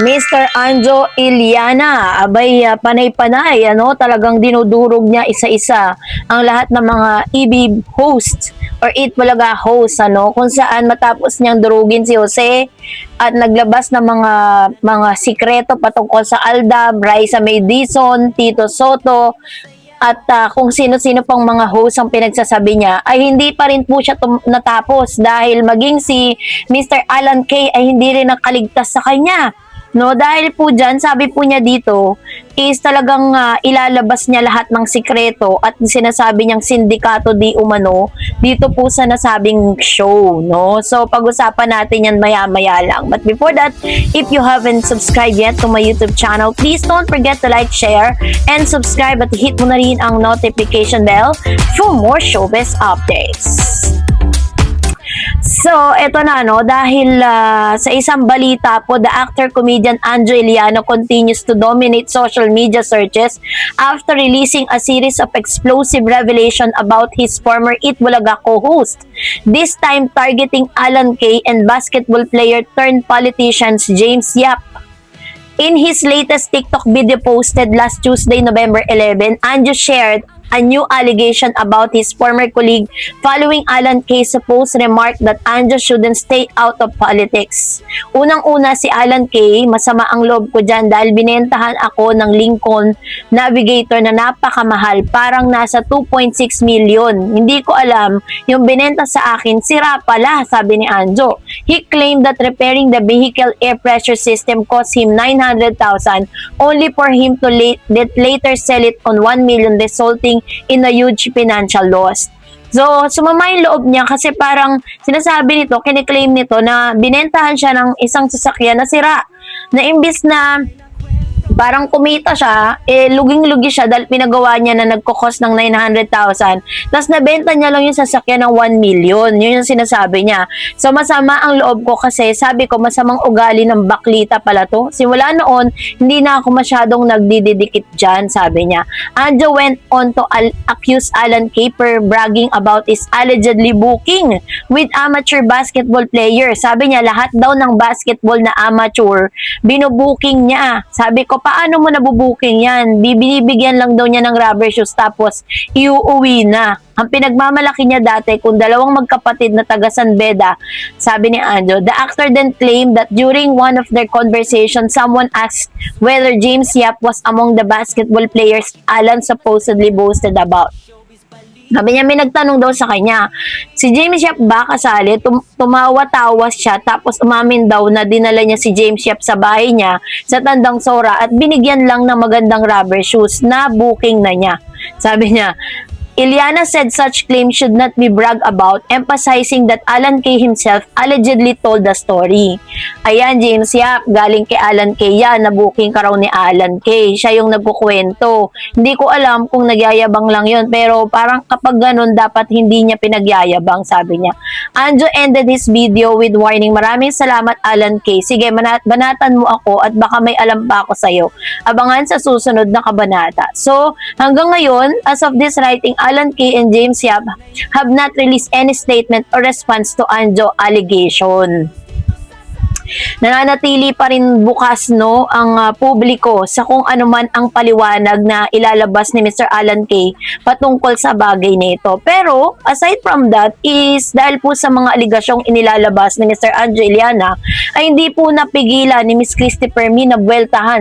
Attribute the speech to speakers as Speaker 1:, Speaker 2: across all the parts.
Speaker 1: Mr. Anjo Iliana, abay ah, panay-panay, ano, talagang dinudurog niya isa-isa ang lahat ng mga EB host or Eat Bulaga host, ano, kung saan matapos niyang durugin si Jose at naglabas ng mga mga sikreto patungkol sa Aldab, Raisa May Tito Soto, at ah, kung sino-sino pang mga host ang pinagsasabi niya ay hindi pa rin po siya natapos dahil maging si Mr. Alan Kay ay hindi rin nakaligtas sa kanya. No, dahil po dyan, sabi po niya dito, is talagang ah, ilalabas niya lahat ng sikreto at sinasabi niyang sindikato di umano dito po sa nasabing show, no? So, pag-usapan natin yan maya-maya lang. But before that, if you haven't subscribed yet to my YouTube channel, please don't forget to like, share, and subscribe at hit mo na rin ang notification bell for more showbiz updates. So, eto na no, dahil ah, sa isang balita po, the actor-comedian Andrew Iliano continues to dominate social media searches after releasing a series of explosive revelation about his former Eat Bulaga co-host. This time targeting Alan Kay and basketball player turned politicians James Yap. In his latest TikTok video posted last Tuesday, November 11, Andrew shared a new allegation about his former colleague following Alan Kay's supposed remark that Andrew shouldn't stay out of politics. Unang-una si Alan Kay, masama ang loob ko dyan dahil binentahan ako ng Lincoln Navigator na napakamahal, parang nasa 2.6 million. Hindi ko alam, yung binenta sa akin, sira pala, sabi ni Anjo. He claimed that repairing the vehicle air pressure system cost him 900,000 only for him to la- that later sell it on 1 million resulting in a huge financial loss. So, sumama yung loob niya kasi parang sinasabi nito, kiniklaim nito na binentahan siya ng isang sasakyan na sira. Na imbis na parang kumita siya, eh, luging-lugi siya dahil pinagawa niya na nagkukos ng 900,000. Tapos nabenta niya lang yung sasakyan ng 1 million. Yun yung sinasabi niya. So masama ang loob ko kasi sabi ko masamang ugali ng baklita pala to. Simula noon, hindi na ako masyadong nagdididikit dyan, sabi niya. Anjo went on to al- accuse Alan Caper bragging about his allegedly booking with amateur basketball player. Sabi niya, lahat daw ng basketball na amateur, binubuking niya. Sabi ko, paano mo nabubuking yan? Bibigyan lang daw niya ng rubber shoes tapos iuuwi na. Ang pinagmamalaki niya dati kung dalawang magkapatid na taga San Beda, sabi ni Anjo, the actor then claimed that during one of their conversations, someone asked whether James Yap was among the basketball players Alan supposedly boasted about. Sabi niya, may nagtanong daw sa kanya, si James Yap ba kasali? Tum- tumawa-tawas siya, tapos umamin daw na dinala niya si James Yap sa bahay niya sa Tandang Sora at binigyan lang ng magandang rubber shoes na booking na niya. Sabi niya, Iliana said such claims should not be bragged about, emphasizing that Alan Kay himself allegedly told the story. Ayan, James Yap, galing kay Alan Kay yan, na-booking ka raw ni Alan Kay. Siya yung nagkukwento. Hindi ko alam kung nagyayabang lang yon pero parang kapag ganun, dapat hindi niya pinagyayabang, sabi niya. Anjo ended his video with warning, maraming salamat Alan Kay. Sige, manat banatan mo ako at baka may alam pa ako sa'yo. Abangan sa susunod na kabanata. So, hanggang ngayon, as of this writing, Alan Kay and James Yap have not released any statement or response to Anjo allegation. Nananatili pa rin bukas no ang ah, publiko sa kung ano man ang paliwanag na ilalabas ni Mr. Alan Kay patungkol sa bagay nito. Pero aside from that is dahil po sa mga aligasyong inilalabas ni Mr. Anjo Iliana ay hindi po napigilan ni Miss Christy Permi na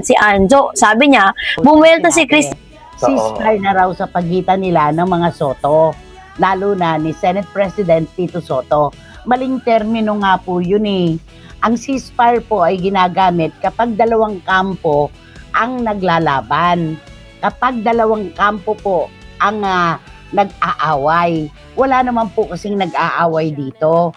Speaker 1: si Anjo. Sabi niya, bumuelta si Christy
Speaker 2: ceasefire na raw sa pagitan nila ng mga Soto, lalo na ni Senate President Tito Soto. Maling termino nga po yun eh. Ang ceasefire po ay ginagamit kapag dalawang kampo ang naglalaban. Kapag dalawang kampo po ang ah, nag-aaway. Wala naman po kasing nag-aaway dito.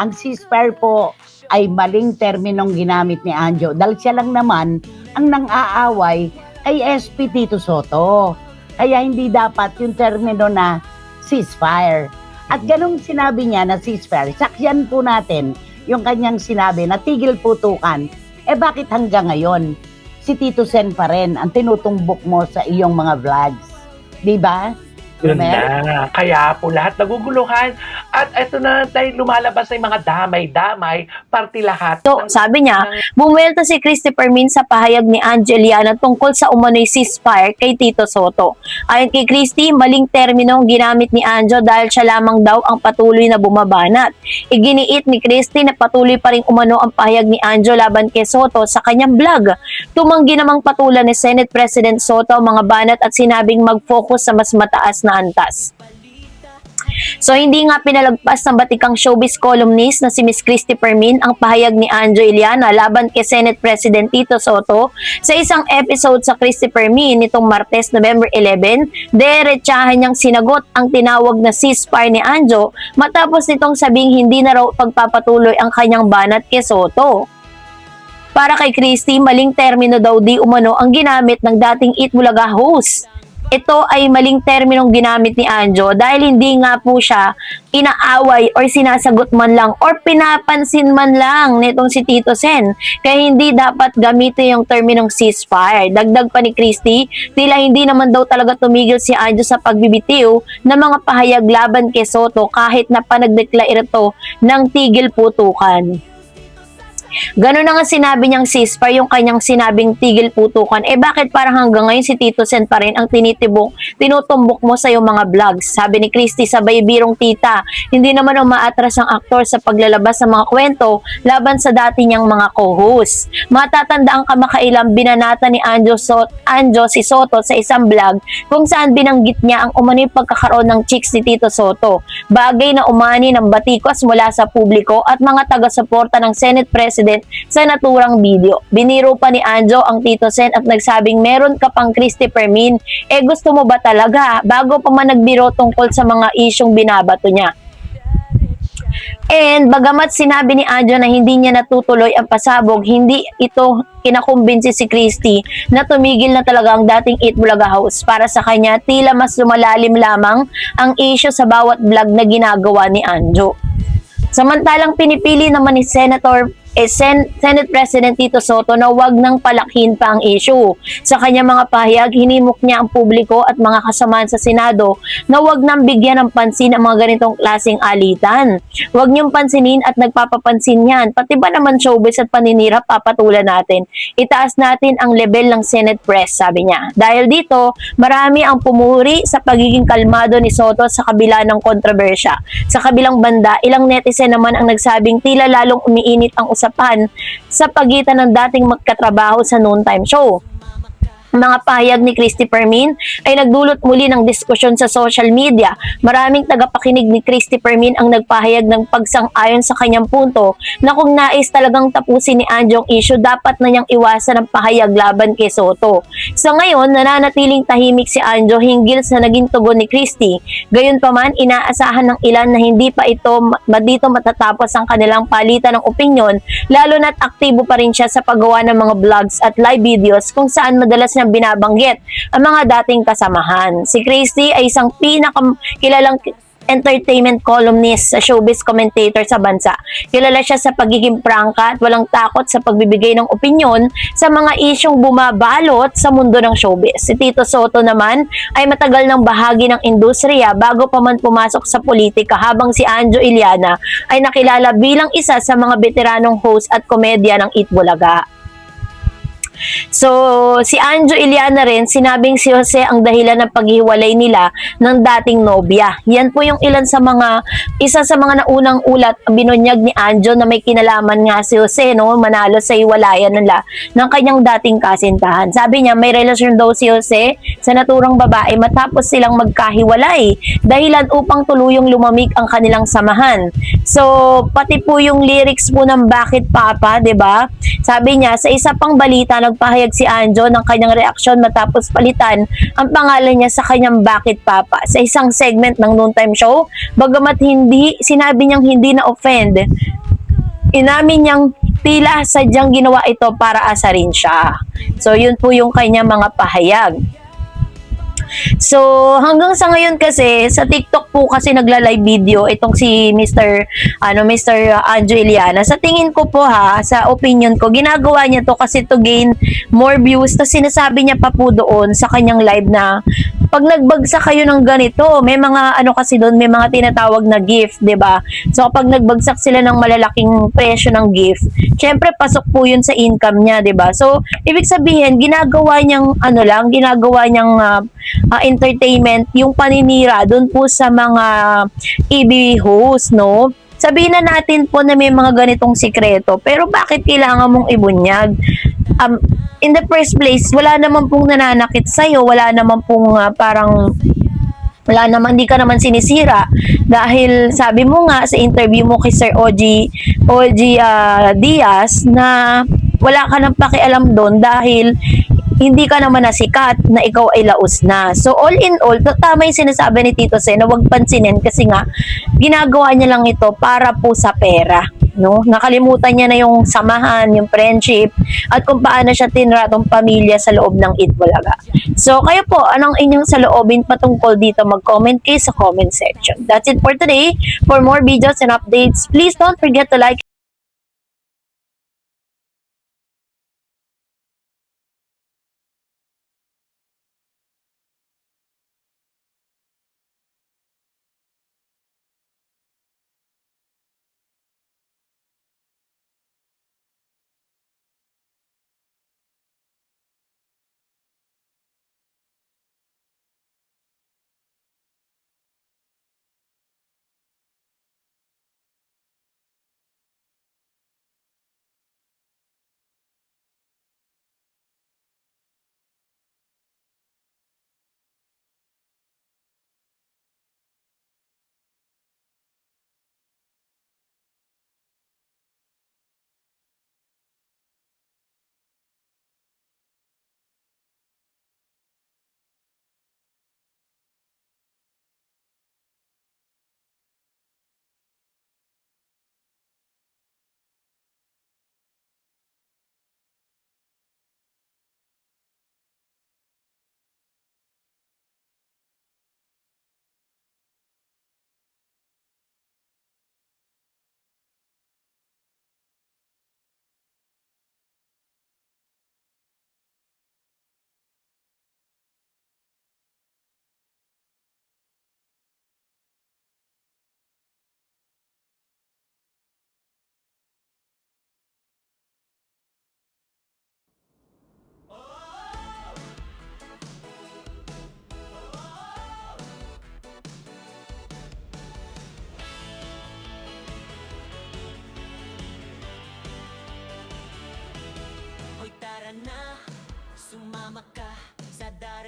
Speaker 2: Ang ceasefire po ay maling terminong ginamit ni Anjo dahil siya lang naman ang nang-aaway kay SP Tito Soto. Kaya hindi dapat yung termino na ceasefire. At ganong sinabi niya na ceasefire, sakyan po natin yung kanyang sinabi na tigil putukan. Eh bakit hanggang ngayon, si Tito Sen pa rin ang tinutumbok mo sa iyong mga vlogs? Di ba?
Speaker 3: Yun na. Kaya po lahat naguguluhan At ito na dahil lumalabas na yung mga damay-damay, party lahat.
Speaker 1: So,
Speaker 3: ng-
Speaker 1: sabi niya,
Speaker 3: ng-
Speaker 1: bumuelta si Christopher Min sa pahayag ni Angeliana tungkol sa umano'y ceasefire kay Tito Soto. Ayon kay Christy, maling termino ang ginamit ni Anjo dahil siya lamang daw ang patuloy na bumabanat. Iginiit ni Christy na patuloy pa rin umano ang pahayag ni Anjo laban kay Soto sa kanyang vlog. Tumanggi namang patulan ni Senate President Soto ang mga banat at sinabing mag-focus sa mas mataas na antas. So hindi nga pinalagpas ng batikang showbiz columnist na si Miss Christy Permin ang pahayag ni Anjo Iliana laban kay Senate President Tito Soto sa isang episode sa Christy Permin nitong Martes, November 11. Derechahan niyang sinagot ang tinawag na ceasefire ni Anjo matapos nitong sabing hindi na raw pagpapatuloy ang kanyang banat kay Soto. Para kay Christy, maling termino daw di umano ang ginamit ng dating Eat Bulaga host ito ay maling terminong ginamit ni Anjo dahil hindi nga po siya inaaway or sinasagot man lang or pinapansin man lang nitong si Tito Sen. Kaya hindi dapat gamitin yung terminong ceasefire. Dagdag pa ni Christy, tila hindi naman daw talaga tumigil si Anjo sa pagbibitiw ng mga pahayag laban kay Soto kahit na panagdekla ito ng tigil putukan. Ganun na nga sinabi niyang ceasefire yung kanyang sinabing tigil putukan. Eh bakit parang hanggang ngayon si Tito Sen pa rin ang tinitibok, tinutumbok mo sa iyong mga vlogs? Sabi ni Christy sabay birong tita, hindi naman umaatras ang aktor sa paglalabas ng mga kwento laban sa dati niyang mga co-host. Matatanda ang kamakailang binanata ni Anjo, so Anjo si Soto sa isang vlog kung saan binanggit niya ang umano'y pagkakaroon ng chicks ni Tito Soto. Bagay na umani ng batikos mula sa publiko at mga taga-suporta ng Senate President sa naturang video. Biniro pa ni Anjo ang Tito Sen at nagsabing meron ka pang Christy Permin. Eh gusto mo ba talaga? Bago pa man nagbiro tungkol sa mga isyong binabato niya. And bagamat sinabi ni Anjo na hindi niya natutuloy ang pasabog, hindi ito kinakumbinsi si Christy na tumigil na talaga ang dating Eat Bulaga House. Para sa kanya, tila mas lumalalim lamang ang issue sa bawat vlog na ginagawa ni Anjo. Samantalang pinipili naman ni Senator eh, Sen- Senate President Tito Soto na wag nang palakin pa ang issue. Sa kanyang mga pahayag, hinimok niya ang publiko at mga kasamaan sa Senado na wag nang bigyan ng pansin ang mga ganitong klaseng alitan. Wag niyong pansinin at nagpapapansin yan. Pati ba naman showbiz at paninira papatulan natin. Itaas natin ang level ng Senate Press, sabi niya. Dahil dito, marami ang pumuri sa pagiging kalmado ni Soto sa kabila ng kontrobersya. Sa kabilang banda, ilang netizen naman ang nagsabing tila lalong umiinit ang sa pagitan ng dating magkatrabaho sa noontime show mga pahayag ni Christy Permin ay nagdulot muli ng diskusyon sa social media. Maraming tagapakinig ni Christy Permin ang nagpahayag ng pagsang-ayon sa kanyang punto na kung nais talagang tapusin ni Anjo ang issue, dapat na niyang iwasan ang pahayag laban kay Soto. Sa ngayon, nananatiling tahimik si Anjo hinggil sa naging tugon ni Christy. Gayunpaman, inaasahan ng ilan na hindi pa ito ma- dito matatapos ang kanilang palitan ng opinyon, lalo na't aktibo pa rin siya sa paggawa ng mga vlogs at live videos kung saan madalas niyang binabanggit ang mga dating kasamahan. Si Christy ay isang pinakakilalang entertainment columnist sa showbiz commentator sa bansa. Kilala siya sa pagiging prangka at walang takot sa pagbibigay ng opinyon sa mga isyong bumabalot sa mundo ng showbiz. Si Tito Soto naman ay matagal ng bahagi ng industriya bago pa man pumasok sa politika habang si Anjo Iliana ay nakilala bilang isa sa mga veteranong host at komedya ng Itbulaga. So, si Anjo Iliana rin, sinabing si Jose ang dahilan ng paghiwalay nila ng dating nobya. Yan po yung ilan sa mga, isa sa mga naunang ulat binunyag ni Anjo na may kinalaman nga si Jose, no, manalo sa iwalayan nila ng kanyang dating kasintahan. Sabi niya, may relasyon daw si Jose sa naturang babae matapos silang magkahiwalay dahilan upang tuluyong lumamig ang kanilang samahan. So, pati po yung lyrics po ng Bakit Papa, 'di ba? Sabi niya, sa isa pang balita, nagpahayag si Anjo ng kanyang reaksyon matapos palitan ang pangalan niya sa kanyang Bakit Papa sa isang segment ng noontime show. Bagamat hindi, sinabi niyang hindi na offend, inamin niyang tila sadyang ginawa ito para asarin siya. So, yun po yung kanya mga pahayag. So, hanggang sa ngayon kasi, sa TikTok po kasi nagla-live video itong si Mr. ano, Mr. Anjo Iliana. Sa tingin ko po ha, sa opinion ko, ginagawa niya to kasi to gain more views. Tapos sinasabi niya pa po doon sa kanyang live na pag nagbagsak kayo ng ganito, may mga ano kasi doon, may mga tinatawag na gift, 'di ba? So kapag nagbagsak sila ng malalaking presyo ng gift, syempre pasok po 'yun sa income niya, 'di ba? So ibig sabihin, ginagawa niyang ano lang, ginagawa niyang ah, ah, entertainment yung paninira doon po sa mga EB host, no? Sabihin na natin po na may mga ganitong sikreto, pero bakit kailangan mong ibunyag? Um, in the first place, wala naman pong nananakit sa'yo, wala naman pong ah, parang wala naman, hindi ka naman sinisira dahil sabi mo nga sa interview mo kay Sir OG, OG ah, Diaz na wala ka nang pakialam doon dahil hindi ka naman nasikat na ikaw ay laos na. So all in all, tama yung sinasabi ni Tito Sen na huwag pansinin kasi nga ginagawa niya lang ito para po sa pera. No? Nakalimutan niya na yung samahan, yung friendship, at kung paano siya tinratong pamilya sa loob ng Itbulaga. So, kayo po, anong inyong saloobin patungkol dito? Mag-comment kayo sa comment section. That's it for today. For more videos and updates, please don't forget to like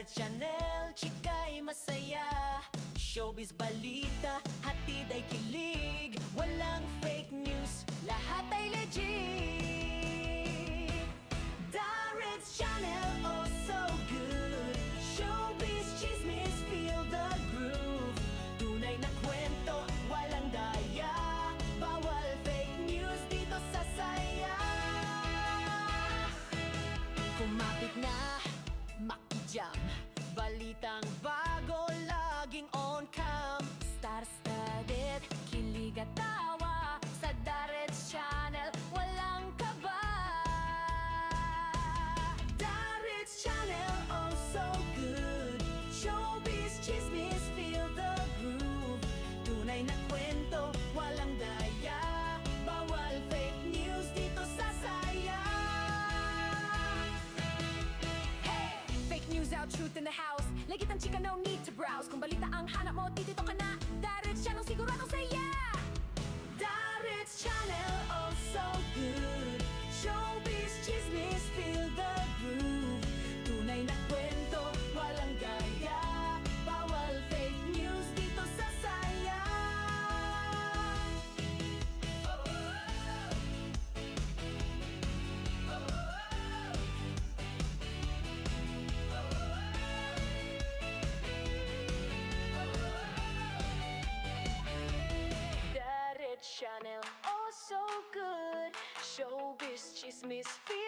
Speaker 4: Channel, chika'y masaya. Showbiz balita, hatid ay kilig. Walang fake news, lahat ay legit. Darret's Channel, ang chika, no need to browse. Kung balita ang hanap mo, dito ka na That it channel, oh